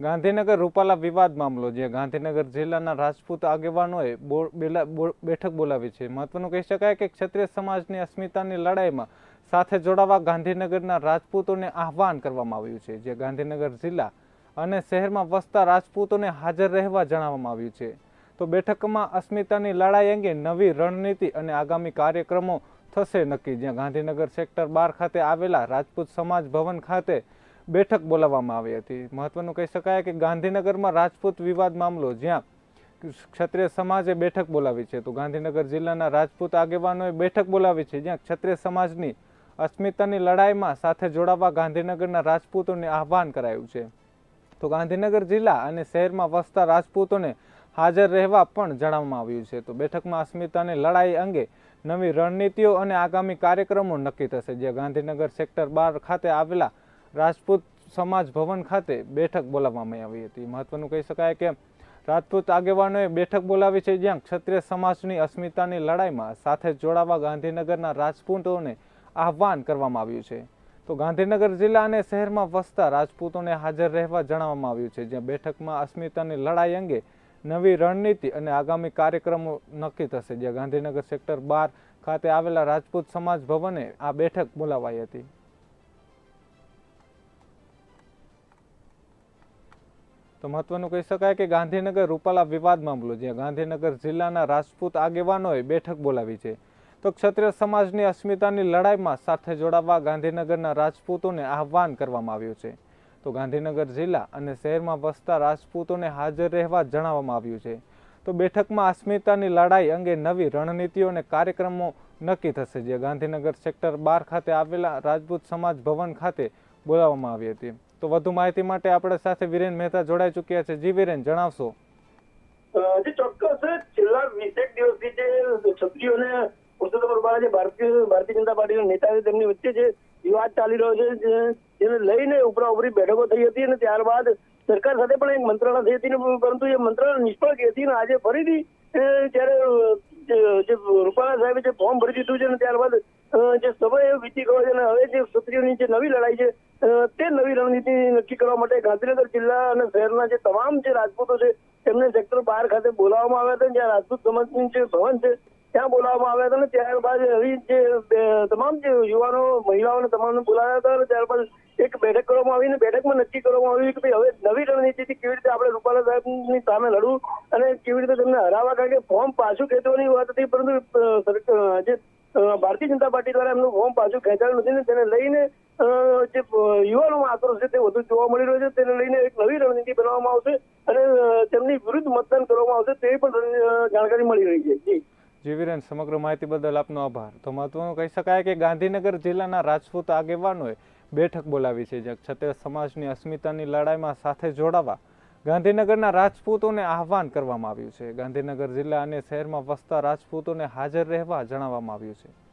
ગાંધીનગર રૂપાલા વિવાદ મામલો, જે ગાંધીનગર જિલ્લાના રાજપૂત આગેવાનોએ બેઠક બોલાવી છે. મહત્વનું કહી શકાય કે ક્ષત્રિય સમાજની અસ્મિતાની લડાઈમાં સાથે જોડાવા ગાંધીનગરના રાજપૂતોને આહવાન કરવામાં આવ્યું છે, જે ગાંધીનગર જિલ્લા અને શહેરમાં વસતા રાજપૂતોને હાજર રહેવા જણાવવામાં આવ્યું છે. તો બેઠકમાં અસ્મિતાની લડાઈ અંગે નવી રણનીતિ અને આગામી કાર્યક્રમો થશે નક્કી. જ્યાં ગાંધીનગર સેક્ટર બાર ખાતે આવેલા રાજપૂત સમાજ ભવન ખાતે બેઠક બોલાવવામાં આવી હતી. મહત્વનું કહી શકાય કે ગાંધીનગરમાં રાજપૂત વિવાદ મામલો, જ્યાં ક્ષત્રિય સમાજે બેઠક બોલાવી છે, તો ગાંધીનગર જિલ્લાના રાજપૂત આગેવાનોએ બેઠક બોલાવી છે, જ્યાં ક્ષત્રિય સમાજની અસ્મિતાની લડાઈમાં સાથે જોડાવા ગાંધીનગરના રાજપૂતોને આહવાન કરાયું છે. તો ગાંધીનગર જિલ્લા અને શહેરમાં વસતા રાજપૂતોને હાજર રહેવા પણ જણાવવામાં આવ્યું છે. તો બેઠકમાં અસ્મિતાની લડાઈ અંગે નવી રણનીતિઓ અને આગામી કાર્યક્રમો નક્કી થશે જે ગાંધીનગર સેક્ટર બાર ખાતે આવેલા રાજપૂત સમાજ ભવન ખાતે બેઠક બોલાવવામાં આવી હતી. મહત્વનું કહી શકાય કે રાજપૂત આગેવાનોએ બેઠક બોલાવી છે જ્યાં ક્ષત્રિય સમાજની અસ્મિતાની લડાઈમાં સાથે જોડાવા ગાંધીનગરના રાજપૂતોને આહવાન કરવામાં આવ્યું છે. તો ગાંધીનગર જિલ્લા અને શહેરમાં વસતા રાજપૂતોને હાજર રહેવા જણાવવામાં આવ્યું છે, જ્યાં બેઠકમાં અસ્મિતાની લડાઈ અંગે નવી રણનીતિ અને આગામી કાર્યક્રમો નક્કી થશે, જ્યાં ગાંધીનગર સેક્ટર બાર ખાતે આવેલા રાજપૂત સમાજ ભવને આ બેઠક બોલાવાઈ હતી. તો મહત્વનું કહી શકાય કે ગાંધીનગર રૂપાલા વિવાદ મામલો, જ્યાં ગાંધીનગર જિલ્લાના રાજપૂત આગેવાનોએ બેઠક બોલાવી છે. તો ક્ષત્રિય સમાજની અસ્મિતાની લડાઈમાં સાથે જોડાવા ગાંધીનગરના રાજપૂતોને આહવાન કરવામાં આવ્યું છે. તો ગાંધીનગર જિલ્લા અને શહેરમાં વસતા રાજપૂતોને હાજર રહેવા જણાવવામાં આવ્યું છે. તો બેઠકમાં અસ્મિતાની લડાઈ અંગે નવી રણનીતિઓ અને કાર્યક્રમો નક્કી થશે, જે ગાંધીનગર સેક્ટર બાર ખાતે આવેલા રાજપૂત સમાજ ભવન ખાતે બોલાવવામાં આવી હતી. તો વધુ માહિતી માટે આપણે સાથે વિરેન મહેતા જોડાઈ ચૂક્યા છે. જી વિરેન, જણાવશો. જે ચોક્કસ છેલ્લા વીસેક દિવસથી જે ક્ષત્રિયોને પુરુષોત્તમ રૂપાલા જે ભારતીય ભારતીય જનતા પાર્ટીના નેતા છે, તેમની વચ્ચે જે વિવાદ ચાલી રહ્યો છે જેને લઈને ઉપરા ઉપરી બેઠકો થઈ હતી અને ત્યારબાદ સરકાર સાથે પણ એક મંત્રણા થઈ હતી પરંતુ એ મંત્રણા નિષ્ફળ ગઈ હતી અને આજે ફરીથી જયારે, જે- રૂપાલા સાહેબે જે ફોર્મ ભરી દીધું છે ને ત્યારબાદ જે સમય વીતી ગયો છે અને હવે જે ક્ષત્રિયોની જે નવી લડાઈ છે તે નવી રણનીતિ નક્કી કરવા માટે ગાંધીનગર જિલ્લા અને શહેરના જે તમામ જે રાજપૂતો છે, તેમને સેક્ટર બાર ખાતે બોલાવવામાં આવ્યા હતા. જ્યાં રાજપૂત સમાજની જે ભવન છે, ત્યાં બોલાવવામાં આવ્યા હતા. અને ત્યારબાદ આવી જે તમામ જે યુવાનો, મહિલાઓને તમામને બોલાવ્યા હતા અને ત્યારબાદ એક બેઠક કરવામાં આવી અને બેઠકમાં નક્કી કરવામાં આવ્યું કે ભાઈ હવે નવી રણનીતિથી કેવી રીતે આપણે રૂપાલા સાહેબની સામે લડવું અને કેવી રીતે તેમને હરાવવા? કારણ કે ફોર્મ પાછું ખેંચવાની વાત હતી, પરંતુ જે ભારતીય જનતા પાર્ટી દ્વારા એમનું ફોર્મ પાછું ખેંચાયું નથી ને તેને લઈને જે યુવાનોમાં આક્રોશ છે તે વધુ જોવા મળી રહ્યો છે. તેને લઈને એક નવી રણનીતિ બનાવવામાં આવશે અને તેમની વિરુદ્ધ મતદાન કરવામાં આવશે તેવી પણ જાણકારી મળી રહી છે. જી. જી સમગ્ર માહિતી બદલ આપનો આભાર. તો મહત્વનું કહી શકાય કે ગાંધીનગર જિલ્લાના રાજપૂત આગેવાનોએ બેઠક બોલાવી છે જ્યાં ક્ષત્રિય સમાજની અસ્મિતાની લડાઈમાં સાથે જોડાવા ગાંધીનગરના રાજપૂતોને આહવાન કરવામાં આવ્યું છે. ગાંધીનગર જિલ્લા અને શહેરમાં વસતા રાજપૂતોને હાજર રહેવા જણાવવામાં આવ્યું છે.